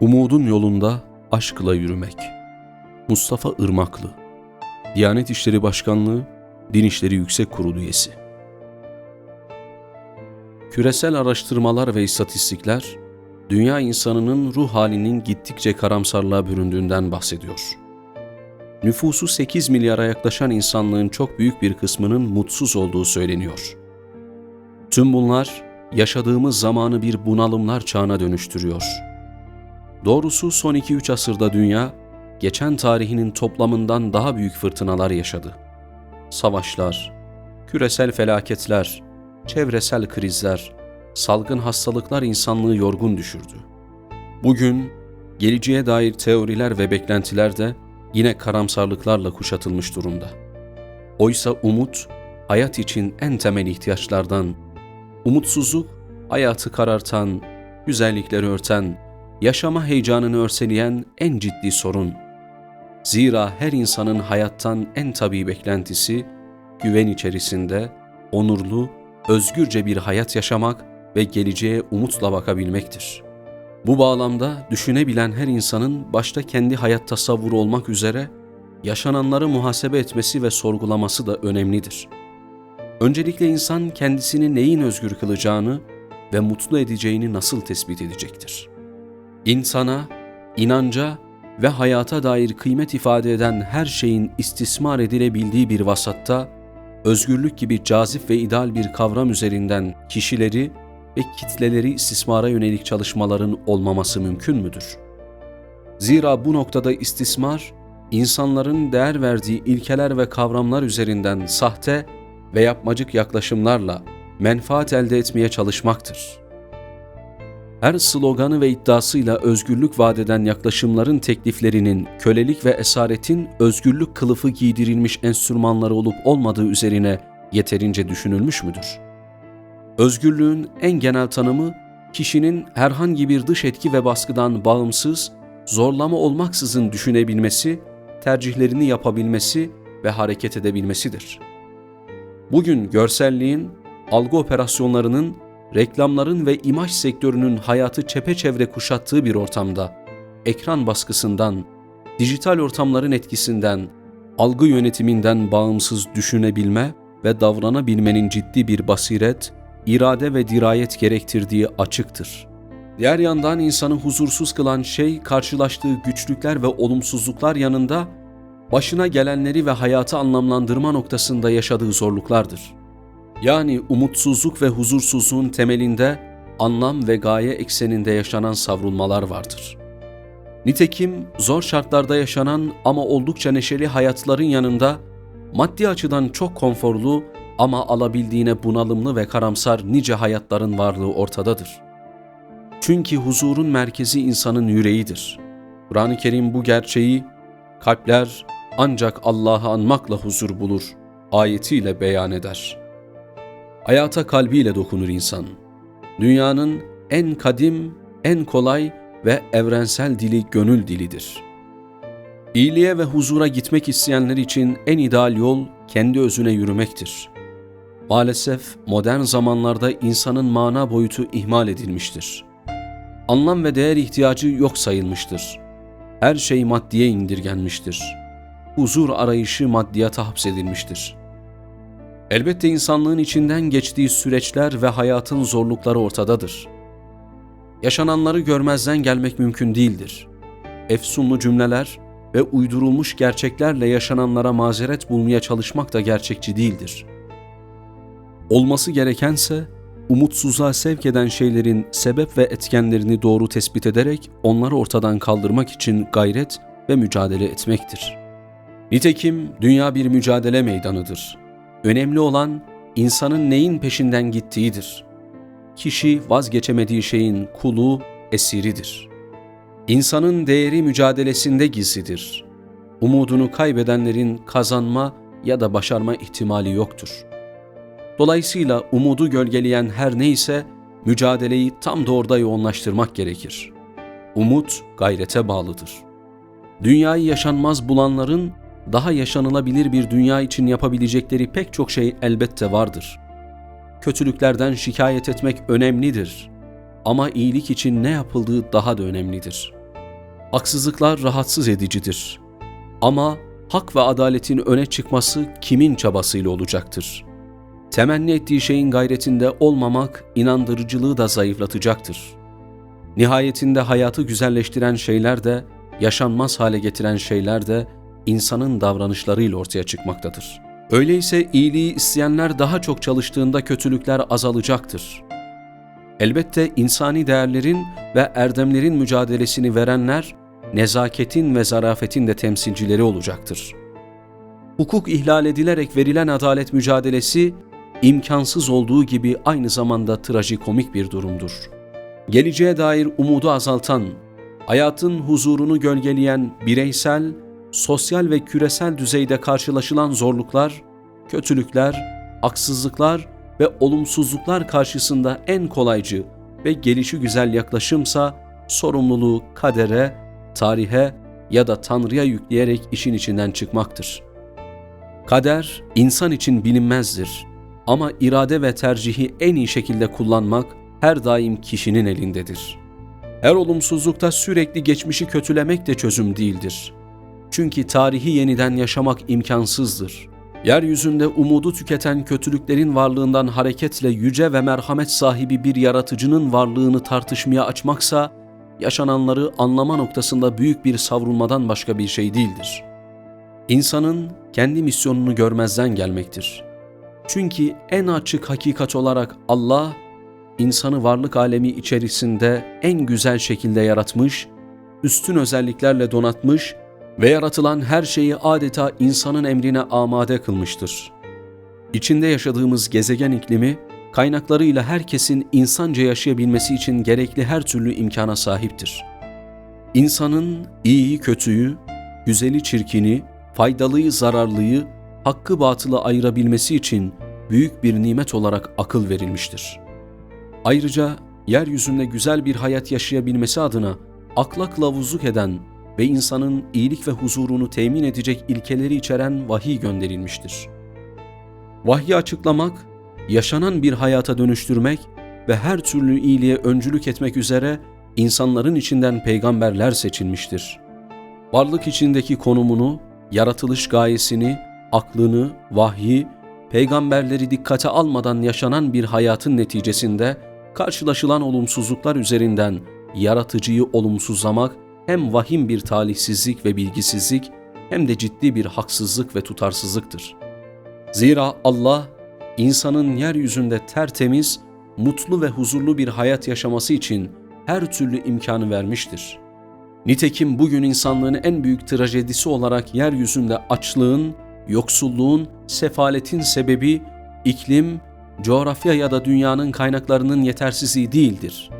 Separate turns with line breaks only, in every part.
Umudun yolunda aşkla yürümek. Mustafa Irmaklı Diyanet İşleri Başkanlığı Din İşleri Yüksek Kurulu üyesi. Küresel araştırmalar ve istatistikler, dünya insanının ruh halinin gittikçe karamsarlığa büründüğünden bahsediyor. Nüfusu 8 milyara yaklaşan insanlığın çok büyük bir kısmının mutsuz olduğu söyleniyor. Tüm bunlar yaşadığımız zamanı bir bunalımlar çağına dönüştürüyor. Doğrusu son 2-3 asırda dünya, geçen tarihinin toplamından daha büyük fırtınalar yaşadı. Savaşlar, küresel felaketler, çevresel krizler, salgın hastalıklar insanlığı yorgun düşürdü. Bugün geleceğe dair teoriler ve beklentiler de yine karamsarlıklarla kuşatılmış durumda. Oysa umut, hayat için en temel ihtiyaçlardan, umutsuzluk, hayatı karartan, güzellikleri örten, yaşama heyecanını örseleyen en ciddi sorun. Zira her insanın hayattan en tabii beklentisi, güven içerisinde, onurlu, özgürce bir hayat yaşamak ve geleceğe umutla bakabilmektir. Bu bağlamda düşünebilen her insanın başta kendi hayat tasavvuru olmak üzere yaşananları muhasebe etmesi ve sorgulaması da önemlidir. Öncelikle insan kendisini neyin özgür kılacağını ve mutlu edeceğini nasıl tespit edecektir? İnsana, inanca ve hayata dair kıymet ifade eden her şeyin istismar edilebildiği bir vasatta, özgürlük gibi cazip ve ideal bir kavram üzerinden kişileri ve kitleleri istismara yönelik çalışmaların olmaması mümkün müdür? Zira bu noktada istismar, insanların değer verdiği ilkeler ve kavramlar üzerinden sahte ve yapmacık yaklaşımlarla menfaat elde etmeye çalışmaktır. Her sloganı ve iddiasıyla özgürlük vadeden yaklaşımların tekliflerinin kölelik ve esaretin özgürlük kılıfı giydirilmiş enstrümanları olup olmadığı üzerine yeterince düşünülmüş müdür? Özgürlüğün en genel tanımı, kişinin herhangi bir dış etki ve baskıdan bağımsız, zorlama olmaksızın düşünebilmesi, tercihlerini yapabilmesi ve hareket edebilmesidir. Bugün görselliğin, algı operasyonlarının, reklamların ve imaj sektörünün hayatı çepeçevre kuşattığı bir ortamda, ekran baskısından, dijital ortamların etkisinden, algı yönetiminden bağımsız düşünebilme ve davranabilmenin ciddi bir basiret, irade ve dirayet gerektirdiği açıktır. Diğer yandan insanı huzursuz kılan şey karşılaştığı güçlükler ve olumsuzluklar yanında başına gelenleri ve hayatı anlamlandırma noktasında yaşadığı zorluklardır. Yani umutsuzluk ve huzursuzluğun temelinde anlam ve gaye ekseninde yaşanan savrulmalar vardır. Nitekim zor şartlarda yaşanan ama oldukça neşeli hayatların yanında maddi açıdan çok konforlu ama alabildiğine bunalımlı ve karamsar nice hayatların varlığı ortadadır. Çünkü huzurun merkezi insanın yüreğidir. Kur'an-ı Kerim bu gerçeği kalpler ancak Allah'ı anmakla huzur bulur ayetiyle beyan eder. Hayata kalbiyle dokunur insan. Dünyanın en kadim, en kolay ve evrensel dili gönül dilidir. İyiliğe ve huzura gitmek isteyenler için en ideal yol kendi özüne yürümektir. Maalesef modern zamanlarda insanın mana boyutu ihmal edilmiştir. Anlam ve değer ihtiyacı yok sayılmıştır. Her şey maddiye indirgenmiştir. Huzur arayışı maddiyata hapsedilmiştir. Elbette insanlığın içinden geçtiği süreçler ve hayatın zorlukları ortadadır. Yaşananları görmezden gelmek mümkün değildir. Efsunlu cümleler ve uydurulmuş gerçeklerle yaşananlara mazeret bulmaya çalışmak da gerçekçi değildir.'' Olması gerekense umutsuzluğa sevk eden şeylerin sebep ve etkenlerini doğru tespit ederek onları ortadan kaldırmak için gayret ve mücadele etmektir. Nitekim dünya bir mücadele meydanıdır. Önemli olan insanın neyin peşinden gittiğidir. Kişi vazgeçemediği şeyin kulu, esiridir. İnsanın değeri mücadelesinde gizlidir. Umudunu kaybedenlerin kazanma ya da başarma ihtimali yoktur.'' Dolayısıyla umudu gölgeleyen her neyse mücadeleyi tam da orada yoğunlaştırmak gerekir. Umut gayrete bağlıdır. Dünyayı yaşanmaz bulanların daha yaşanılabilir bir dünya için yapabilecekleri pek çok şey elbette vardır. Kötülüklerden şikayet etmek önemlidir ama iyilik için ne yapıldığı daha da önemlidir. Haksızlıklar rahatsız edicidir. Ama hak ve adaletin öne çıkması kimin çabasıyla olacaktır? Temenni ettiği şeyin gayretinde olmamak inandırıcılığı da zayıflatacaktır. Nihayetinde hayatı güzelleştiren şeyler de, yaşanmaz hale getiren şeyler de insanın davranışlarıyla ortaya çıkmaktadır. Öyleyse iyiliği isteyenler daha çok çalıştığında kötülükler azalacaktır. Elbette insani değerlerin ve erdemlerin mücadelesini verenler, nezaketin ve zarafetin de temsilcileri olacaktır. Hukuk ihlal edilerek verilen adalet mücadelesi, imkansız olduğu gibi aynı zamanda trajikomik bir durumdur. Geleceğe dair umudu azaltan, hayatın huzurunu gölgeleyen bireysel, sosyal ve küresel düzeyde karşılaşılan zorluklar, kötülükler, haksızlıklar ve olumsuzluklar karşısında en kolaycı ve gelişi güzel yaklaşımsa sorumluluğu kadere, tarihe ya da Tanrı'ya yükleyerek işin içinden çıkmaktır. Kader insan için bilinmezdir ama irade ve tercihi en iyi şekilde kullanmak her daim kişinin elindedir. Her olumsuzlukta sürekli geçmişi kötülemek de çözüm değildir. Çünkü tarihi yeniden yaşamak imkansızdır. Yeryüzünde umudu tüketen kötülüklerin varlığından hareketle yüce ve merhamet sahibi bir yaratıcının varlığını tartışmaya açmaksa, yaşananları anlama noktasında büyük bir savrulmadan başka bir şey değildir. İnsanın kendi misyonunu görmezden gelmektir. Çünkü en açık hakikat olarak Allah, insanı varlık alemi içerisinde en güzel şekilde yaratmış, üstün özelliklerle donatmış ve yaratılan her şeyi adeta insanın emrine amade kılmıştır. İçinde yaşadığımız gezegen iklimi, kaynaklarıyla herkesin insanca yaşayabilmesi için gerekli her türlü imkana sahiptir. İnsanın iyiyi kötüyü, güzeli çirkini, faydalıyı zararlıyı, hakkı batılı ayırabilmesi için büyük bir nimet olarak akıl verilmiştir. Ayrıca yeryüzünde güzel bir hayat yaşayabilmesi adına akla kılavuzluk eden ve insanın iyilik ve huzurunu temin edecek ilkeleri içeren vahiy gönderilmiştir. Vahyi açıklamak, yaşanan bir hayata dönüştürmek ve her türlü iyiliğe öncülük etmek üzere insanların içinden peygamberler seçilmiştir. Varlık içindeki konumunu, yaratılış gayesini, aklını, vahyi, peygamberleri dikkate almadan yaşanan bir hayatın neticesinde karşılaşılan olumsuzluklar üzerinden yaratıcıyı olumsuzlamak hem vahim bir talihsizlik ve bilgisizlik hem de ciddi bir haksızlık ve tutarsızlıktır. Zira Allah insanın yeryüzünde tertemiz, mutlu ve huzurlu bir hayat yaşaması için her türlü imkanı vermiştir. Nitekim bugün insanlığın en büyük trajedisi olarak yeryüzünde açlığın, yoksulluğun, sefaletin sebebi iklim, coğrafya ya da dünyanın kaynaklarının yetersizliği değildir.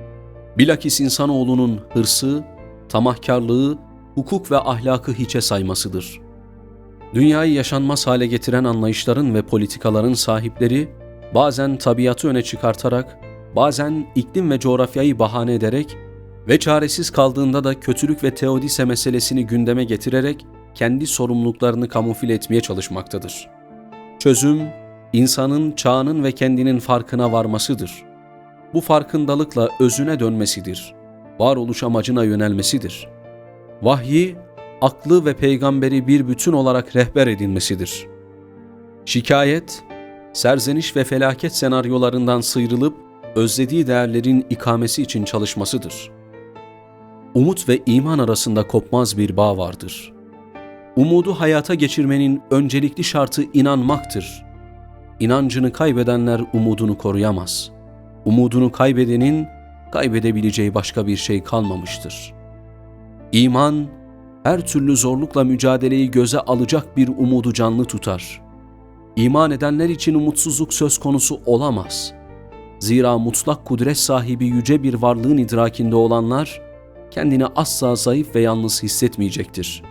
Bilakis insanoğlunun hırsı, tamahkarlığı, hukuk ve ahlakı hiçe saymasıdır. Dünyayı yaşanmaz hale getiren anlayışların ve politikaların sahipleri bazen tabiatı öne çıkartarak, bazen iklim ve coğrafyayı bahane ederek ve çaresiz kaldığında da kötülük ve teodise meselesini gündeme getirerek kendi sorumluluklarını kamufle etmeye çalışmaktadır. Çözüm, insanın çağının ve kendinin farkına varmasıdır. Bu farkındalıkla özüne dönmesidir. Varoluş amacına yönelmesidir. Vahyi, aklı ve peygamberi bir bütün olarak rehber edinmesidir. Şikayet, serzeniş ve felaket senaryolarından sıyrılıp özlediği değerlerin ikamesi için çalışmasıdır. Umut ve iman arasında kopmaz bir bağ vardır. Umudu hayata geçirmenin öncelikli şartı inanmaktır. İnancını kaybedenler umudunu koruyamaz. Umudunu kaybedenin kaybedebileceği başka bir şey kalmamıştır. İman, her türlü zorlukla mücadeleyi göze alacak bir umudu canlı tutar. İman edenler için umutsuzluk söz konusu olamaz. Zira mutlak kudret sahibi yüce bir varlığın idrakinde olanlar, kendini asla zayıf ve yalnız hissetmeyecektir.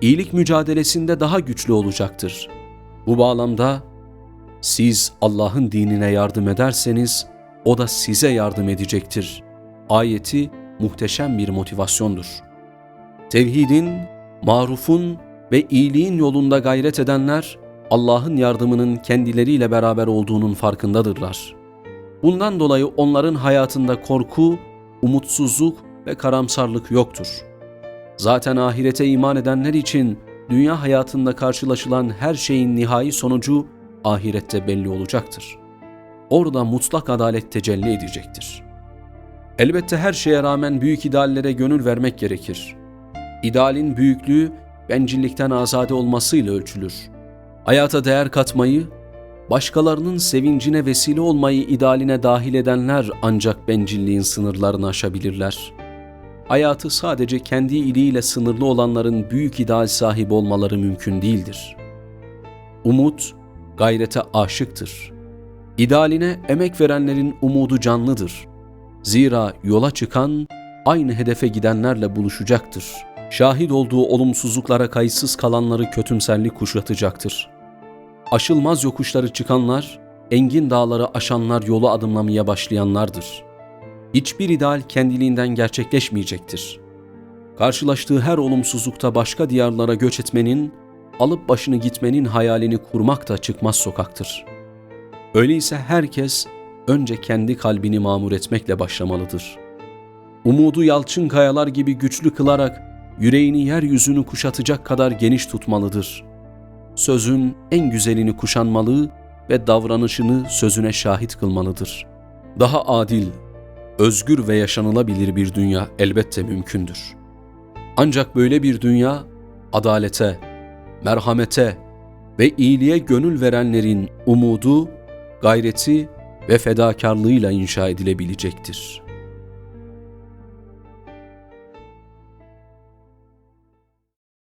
İyilik mücadelesinde daha güçlü olacaktır. Bu bağlamda siz Allah'ın dinine yardım ederseniz o da size yardım edecektir. Ayeti muhteşem bir motivasyondur. Tevhidin, marufun ve iyiliğin yolunda gayret edenler Allah'ın yardımının kendileriyle beraber olduğunun farkındadırlar. Bundan dolayı onların hayatında korku, umutsuzluk ve karamsarlık yoktur. Zaten ahirete iman edenler için dünya hayatında karşılaşılan her şeyin nihai sonucu ahirette belli olacaktır. Orada mutlak adalet tecelli edecektir. Elbette her şeye rağmen büyük ideallere gönül vermek gerekir. İdealin büyüklüğü bencillikten azade olmasıyla ölçülür. Hayata değer katmayı, başkalarının sevincine vesile olmayı idealine dahil edenler ancak bencilliğin sınırlarını aşabilirler. Hayatı sadece kendi iliğiyle sınırlı olanların büyük ideal sahibi olmaları mümkün değildir. Umut, gayrete aşıktır. İdealine emek verenlerin umudu canlıdır. Zira yola çıkan aynı hedefe gidenlerle buluşacaktır. Şahit olduğu olumsuzluklara kayıtsız kalanları kötümserlik kuşatacaktır. Aşılmaz yokuşları çıkanlar, engin dağları aşanlar yolu adımlamaya başlayanlardır. Hiçbir ideal kendiliğinden gerçekleşmeyecektir. Karşılaştığı her olumsuzlukta başka diyarlara göç etmenin, alıp başını gitmenin hayalini kurmak da çıkmaz sokaktır. Öyleyse herkes önce kendi kalbini mamur etmekle başlamalıdır. Umudu yalçın kayalar gibi güçlü kılarak yüreğini yeryüzünü kuşatacak kadar geniş tutmalıdır. Sözün en güzelini kuşanmalı ve davranışını sözüne şahit kılmalıdır. Daha adil, özgür ve yaşanılabilir bir dünya elbette mümkündür. Ancak böyle bir dünya adalete, merhamete ve iyiliğe gönül verenlerin umudu, gayreti ve fedakarlığıyla inşa edilebilecektir.''